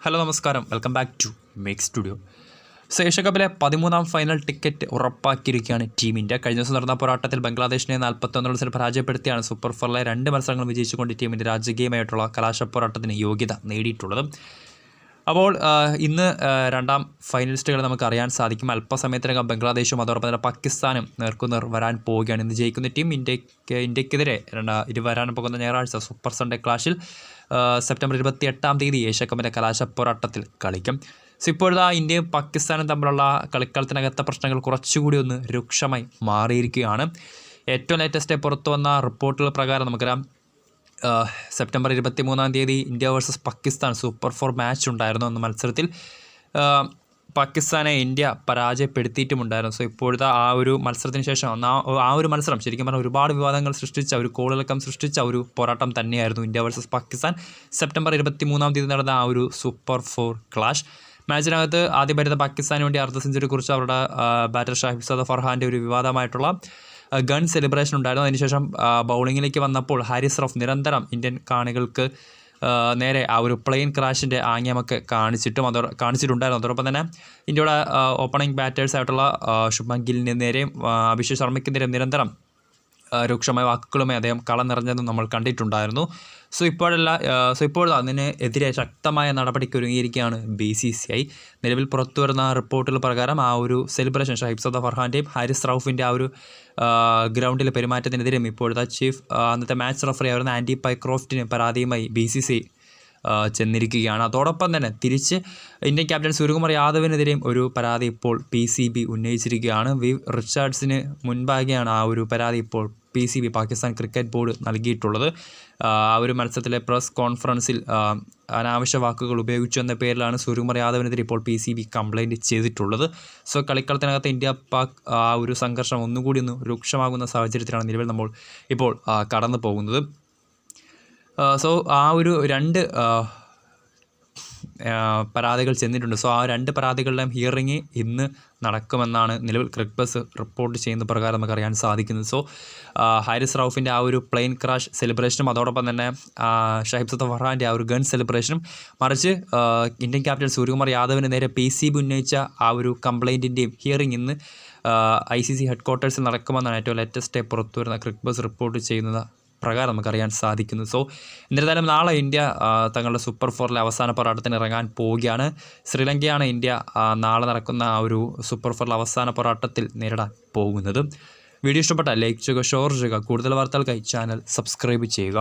Hello നമസ്കാരം. Welcome back to make studio so Asia കപ്പിലെ പതിമൂന്നാം final ticket ഉറപ്പാക്കിയിരിക്കുകയാണ് team India കഴിഞ്ഞ ദിവസം നടന്ന പോരാട്ടത്തിൽ ബംഗ്ലാദേശിനെ നാൽപ്പത്തൊന്ന് റൺസിന് പരാജയപ്പെടുത്തിയാണ് സൂപ്പർ ഫോറിലെ രണ്ട് മത്സരങ്ങൾ വിജയിച്ചുകൊണ്ട് ടീമിന്റെ രാജകീയമായിട്ടുള്ള കലാശ പോരാട്ടത്തിന് യോഗ്യത നേടിയിട്ടുള്ളത്. അപ്പോൾ ഇന്ന് രണ്ടാം ഫൈനലിസ്റ്റുകളെ നമുക്ക് അറിയാൻ സാധിക്കും. അല്പസമയത്തിനകം ബംഗ്ലാദേശും അതോടൊപ്പം തന്നെ പാകിസ്ഥാനും നേർക്കുനേർ വരാൻ പോവുകയാണ്. ഇന്ന് ജയിക്കുന്ന ടീം ഇന്ത്യയ്ക്ക് ഇന്ത്യക്കെതിരെ രണ്ടാ ഇത് വരാൻ പോകുന്ന ഞായറാഴ്ച സൂപ്പർ സൺഡേ ക്ലാഷിൽ സെപ്റ്റംബർ ഇരുപത്തി എട്ടാം തീയതി ഏഷ്യ കപ്പിന്റെ കലാശ പോരാട്ടത്തിൽ കളിക്കും. സോ ഇപ്പോഴത്തെ ഇന്ത്യയും പാകിസ്ഥാനും തമ്മിലുള്ള കളിക്കളത്തിനകത്തെ പ്രശ്നങ്ങൾ കുറച്ചുകൂടി ഒന്ന് രൂക്ഷമായി മാറിയിരിക്കുകയാണ്. ഏറ്റവും ലേറ്റസ്റ്റ് പുറത്തു വന്ന റിപ്പോർട്ടുകൾ പ്രകാരം നമുക്കറിയാം സെപ്റ്റംബർ ഇരുപത്തി മൂന്നാം തീയതി India versus Pakistan super four match ഉണ്ടായിരുന്നു എന്ന മത്സരത്തിൽ പാകിസ്ഥാനെ ഇന്ത്യ പരാജയപ്പെടുത്തിയിട്ടുമുണ്ടായിരുന്നു. സോ ഇപ്പോഴത്തെ ആ ഒരു മത്സരത്തിന് ശേഷം ആ ഒരു മത്സരം ശരിക്കും പറഞ്ഞാൽ ഒരുപാട് വിവാദങ്ങൾ സൃഷ്ടിച്ച ഒരു കോളിളക്കം സൃഷ്ടിച്ച ഒരു പോരാട്ടം തന്നെയായിരുന്നു ഇന്ത്യ വേഴ്സസ് പാകിസ്ഥാൻ. സെപ്റ്റംബർ ഇരുപത്തി മൂന്നാം തീയതി നടന്ന ആ ഒരു സൂപ്പർ ഫോർ ക്ലാഷ്. മാച്ചിനകത്ത് ആദ്യം വരുന്ന പാകിസ്ഥാന് വേണ്ടി അർദ്ധ സെഞ്ചുറി കുറിച്ച് അവരുടെ ബാറ്റർ ഷാഹിബ് സദ ഫർഹാന്റെ ഒരു വിവാദമായിട്ടുള്ള ഗൺ സെലിബ്രേഷൻ ഉണ്ടായിരുന്നു. അതിനുശേഷം ബൗളിങ്ങിലേക്ക് വന്നപ്പോൾ ഹാരിസ് റഫ് നിരന്തരം ഇന്ത്യൻ കാണികൾക്ക് നേരെ ആ ഒരു പ്ലെയിൻ ക്രാഷിന്റെ ആംഗ്യമൊക്കെ കാണിച്ചിട്ടും അതോ കാണിച്ചിട്ടുണ്ടായിരുന്നു. അതോടൊപ്പം തന്നെ ഇന്ത്യയുടെ ഓപ്പണിംഗ് ബാറ്റേഴ്സ് ആയിട്ടുള്ള ശുഭം ഗില്ലിന് നേരെയും അഭിഷേക് ശർമ്മയ്ക്ക് നേരെയും നിരന്തരം രൂക്ഷമായ വാക്കുകളുമായി അദ്ദേഹം കളം നിറഞ്ഞതും നമ്മൾ കണ്ടിട്ടുണ്ടായിരുന്നു. സോ ഇപ്പോഴല്ല സോ ഇപ്പോൾ അതിന് എതിരെ ശക്തമായ നടപടിക്ക് ഒരുങ്ങിയിരിക്കുകയാണ് ബി സി സി ഐ. നിലവിൽ പുറത്തു വരുന്ന റിപ്പോർട്ടുകൾ പ്രകാരം ആ ഒരു സെലിബ്രേഷൻ ഷഹീബ് സദ ഫർഹാന്റെയും ഹാരിസ് റൌഫിന്റെ ആ ഒരു ഗ്രൗണ്ടിലെ പെരുമാറ്റത്തിനെതിരെയും ഇപ്പോഴത്തെ ചീഫ് അന്നത്തെ മാച്ച് റഫറി ആയിരുന്ന ആന്റി പൈക്രോഫ്റ്റിന് പരാതിയുമായി ബി സി സി ചെന്നിരിക്കുകയാണ്. അതോടൊപ്പം തന്നെ തിരിച്ച് ഇന്ത്യൻ ക്യാപ്റ്റൻ സൂര്യകുമാർ യാദവിനെതിരെയും ഒരു പരാതി ഇപ്പോൾ പി സി ബി ഉന്നയിച്ചിരിക്കുകയാണ്. വി റിച്ചാർഡ്സിന് മുൻപാകെയാണ് ആ ഒരു പരാതി ഇപ്പോൾ P C B Pakistan cricket board നൽകിയിട്ടുള്ളത്. ആ ഒരു മത്സരത്തിലെ പ്രസ് കോൺഫറൻസിൽ അനാവശ്യ വാക്കുകൾ ഉപയോഗിച്ചു എന്ന പേരിലാണ് സൂര്യകുമാർ യാദവിനെതിരെ ഇപ്പോൾ പി സി ബി കംപ്ലൈന്റ് ചെയ്തിട്ടുള്ളത്. സോ കളിക്കളത്തിനകത്ത് ഇന്ത്യ പാക് ആ ഒരു സംഘർഷം ഒന്നുകൂടി ഒന്ന് രൂക്ഷമാകുന്ന സാഹചര്യത്തിലാണ് നിലവിൽ നമ്മൾ ഇപ്പോൾ കടന്നു പോകുന്നത് സോ ആ ഒരു രണ്ട് പരാതികൾ ചെന്നിട്ടുണ്ട്. സോ ആ രണ്ട് പരാതികളുടെയും ഹിയറിങ് ഇന്ന് നടക്കുമെന്നാണ് നിലവിൽ ക്രിക്ബസ് റിപ്പോർട്ട് ചെയ്യുന്ന പ്രകാരം നമുക്ക് അറിയാൻ സാധിക്കുന്നത്. സോ ഹാരിസ് റൌഫിന്റെ ആ ഒരു പ്ലെയിൻ ക്രാഷ് സെലിബ്രേഷനും അതോടൊപ്പം തന്നെ ഷഹിബ് സത്ത ആ ഒരു ഗൺ സെലിബ്രേഷനും മറിച്ച് ഇന്ത്യൻ ക്യാപ്റ്റൻ സൂര്യകുമാർ യാദവിന് നേരെ പി സി ബി ഉന്നയിച്ച ആ ഒരു കംപ്ലയിന്റിന്റെയും ഹിയറിംഗ് ഇന്ന് ഐ സി സി ഹെഡ് ക്വാർട്ടേഴ്സിൽ നടക്കുമെന്നാണ് ഏറ്റവും ലേറ്റസ്റ്റ് പുറത്തു വരുന്ന ക്രിക്ബസ് റിപ്പോർട്ട് ചെയ്യുന്നത്. പ്രകാരം നമുക്കറിയാൻ സാധിക്കുന്നു. സോ എന്നിരുന്നാലും നാളെ ഇന്ത്യ തങ്ങളുടെ സൂപ്പർ ഫോറിലെ അവസാന പോരാട്ടത്തിന് ഇറങ്ങാൻ പോവുകയാണ്. ശ്രീലങ്കയാണ് ഇന്ത്യ നാളെ നടക്കുന്ന ആ ഒരു സൂപ്പർ ഫോറിലെ അവസാന പോരാട്ടത്തിൽ നേരിടാൻ പോകുന്നത്. വീഡിയോ ഇഷ്ടപ്പെട്ടാൽ ലൈക്ക് ചെയ്യുക ഷെയർ ചെയ്യുക കൂടുതൽ വാർത്തകൾക്കായി ചാനൽ സബ്സ്ക്രൈബ് ചെയ്യുക.